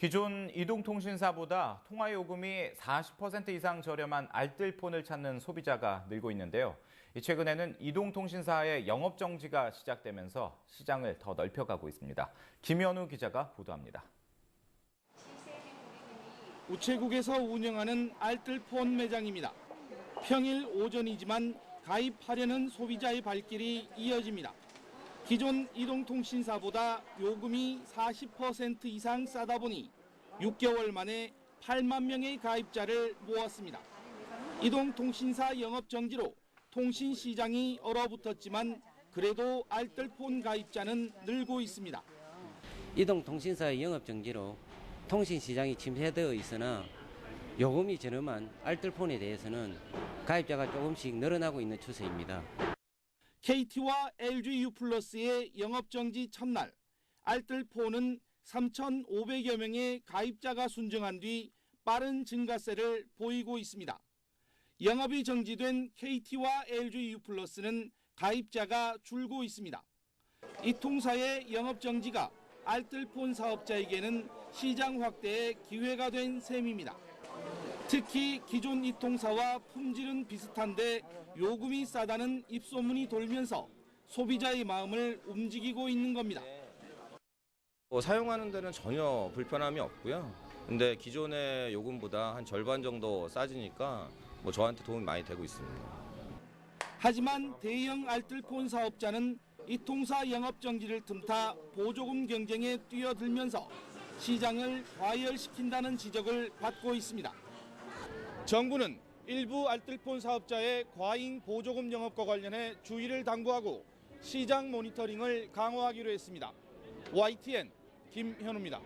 기존 이동통신사보다 통화요금이 40% 이상 저렴한 알뜰폰을 찾는 소비자가 늘고 있는데요. 최근에는 이동통신사의 영업정지가 시작되면서 시장을 더 넓혀가고 있습니다. 김현우 기자가 보도합니다. 우체국에서 운영하는 알뜰폰 매장입니다. 평일 오전이지만 가입하려는 소비자의 발길이 이어집니다. 기존 이동통신사보다 요금이 40% 이상 싸다 보니 6개월 만에 8만 명의 가입자를 모았습니다. 이동통신사 영업 정지로 통신 시장이 얼어붙었지만 그래도 알뜰폰 가입자는 늘고 있습니다. 이동통신사의 영업 정지로 통신 시장이 침체되어 있으나 요금이 저렴한 알뜰폰에 대해서는 가입자가 조금씩 늘어나고 있는 추세입니다. KT와 LG U+의 영업 정지 첫날 알뜰폰은 3,500여 명의 가입자가 순정한 뒤 빠른 증가세를 보이고 있습니다. 영업이 정지된 KT와 LG U+는 가입자가 줄고 있습니다. 이 통사의 영업 정지가 알뜰폰 사업자에게는 시장 확대의 기회가 된 셈입니다. 특히 기존 이통사와 품질은 비슷한데 요금이 싸다는 입소문이 돌면서 소비자의 마음을 움직이고 있는 겁니다. 뭐 사용하는 데는 전혀 불편함이 없고요. 근데 기존의 요금보다 한 절반 정도 싸지니까 뭐 저한테 도움이 많이 되고 있습니다. 하지만 대형 알뜰폰 사업자는 이통사 영업 정지를 틈타 보조금 경쟁에 뛰어들면서 시장을 과열시킨다는 지적을 받고 있습니다. 정부는 일부 알뜰폰 사업자의 과잉 보조금 영업과 관련해 주의를 당부하고 시장 모니터링을 강화하기로 했습니다. YTN 김현우입니다.